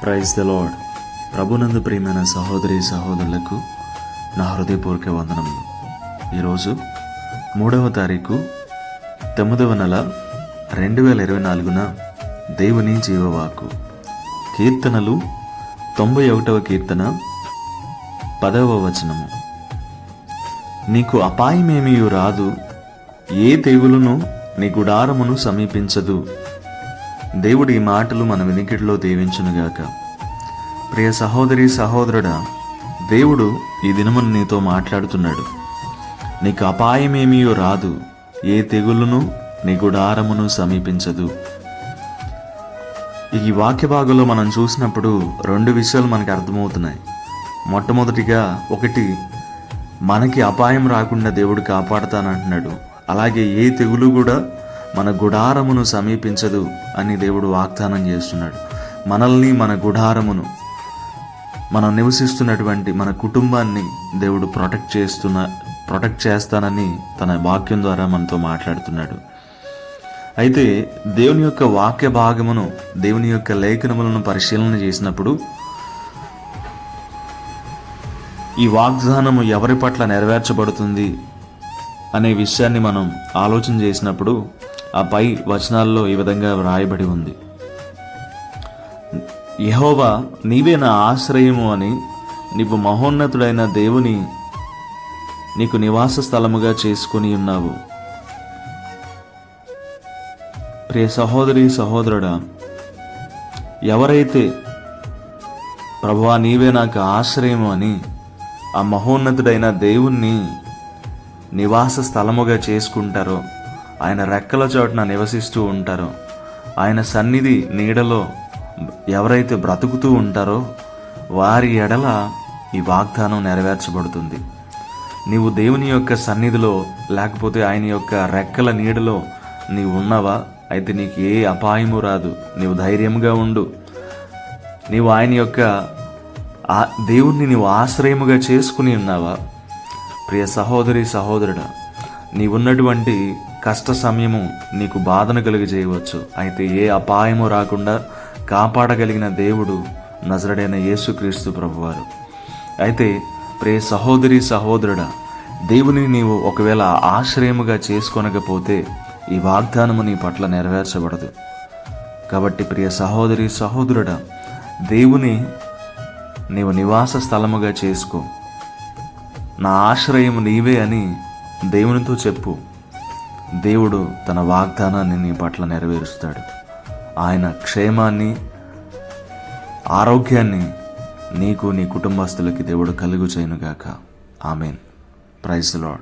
Praise the lord ప్రభునందు ప్రియమైన సహోదరి సహోదరులకు నా హృదయపూర్వక వందనములు ఈరోజు మూడవ తారీఖు తొమ్మిదవ నెల రెండు వేల ఇరవై నాలుగున దేవుని జీవవాకు కీర్తనలు తొంభై ఒకటవ కీర్తన పదవ వచనము నీకు అపాయమేమీ రాదు ఏ తెగులును నీ గుడారమును సమీపించదు. దేవుడి ఈ మాటలు మన వినికిడిలో దీవించునుగాక. ప్రియ సహోదరి సహోదరుడా దేవుడు ఈ దినమును నీతో మాట్లాడుతున్నాడు. నీకు అపాయమేమీయో రాదు ఏ తెగులును నీ గుడారమును సమీపించదు. ఈ వాక్య భాగంలో మనం చూసినప్పుడు రెండు విషయాలు మనకు అర్థమవుతున్నాయి. మొట్టమొదటిగా ఒకటి మనకి అపాయం రాకుండా దేవుడు కాపాడుతానంటున్నాడు. అలాగే ఏ తెగులు కూడా మన గుడారమును సమీపించదు అని దేవుడు వాగ్దానం చేస్తున్నాడు. మనల్ని మన గుడారమును మనం నివసిస్తున్నటువంటి మన కుటుంబాన్ని దేవుడు ప్రొటెక్ట్ చేస్తున్న ప్రొటెక్ట్ చేస్తానని తన వాక్యం ద్వారా మనతో మాట్లాడుతున్నాడు. అయితే దేవుని యొక్క వాక్య భాగమును దేవుని యొక్క లేఖనములను పరిశీలన చేసినప్పుడు ఈ వాగ్దానము ఎవరి పట్ల నెరవేర్చబడుతుంది అనే విషయాన్ని మనం ఆలోచన చేసినప్పుడు ఆ పై వచనాల్లో ఈ విధంగా వ్రాయబడి ఉంది. యహోవా నీవే నా ఆశ్రయము అని నీవు మహోన్నతుడైన దేవుని నీకు నివాస స్థలముగా చేసుకుని ఉన్నావు. ప్రియ సహోదరి సహోదరుడా ఎవరైతే ప్రభువా నీవే నాకు ఆశ్రయము అని ఆ మహోన్నతుడైన దేవుణ్ణి నివాస స్థలముగా చేసుకుంటారో ఆయన రెక్కల చోటున నివసిస్తూ ఉంటారో. ఆయన సన్నిధి నీడలో ఎవరైతే బ్రతుకుతూ ఉంటారో వారి ఎడల ఈ వాగ్దానం నెరవేర్చబడుతుంది. నీవు దేవుని యొక్క సన్నిధిలో లేకపోతే ఆయన యొక్క రెక్కల నీడలో నీవు ఉన్నావా? అయితే నీకు ఏ అపాయము రాదు. నీవు ధైర్యంగా ఉండు. నీవు ఆయన యొక్క ఆ దేవుణ్ణి నీవు ఆశ్రయముగా చేసుకుని ఉన్నావా? ప్రియ సహోదరి సహోదరుడా నీవున్నటువంటి కష్ట సమయము నీకు బాధను కలిగజేయవచ్చు. అయితే ఏ అపాయము రాకుండా కాపాడగలిగిన దేవుడు నజరడైన యేసుక్రీస్తు ప్రభువారు. అయితే ప్రియ సహోదరి సహోదరుడా దేవుని నీవు ఒకవేళ ఆశ్రయముగా చేసుకొనకపోతే ఈ వాగ్దానము నీ పట్ల నెరవేర్చబడదు. కాబట్టి ప్రియ సహోదరి సహోదరుడా దేవుని నీవు నివాస స్థలముగా చేసుకో. నా ఆశ్రయం నీవే అని దేవునితో చెప్పు. దేవుడు తన వాగ్దానాన్ని నీ పట్ల నెరవేరుస్తాడు. ఆయన క్షేమాన్ని ఆరోగ్యాన్ని నీకు నీ కుటుంబస్తులకి దేవుడు కలుగు చేయనుగాక ఆమెన్. Praise lord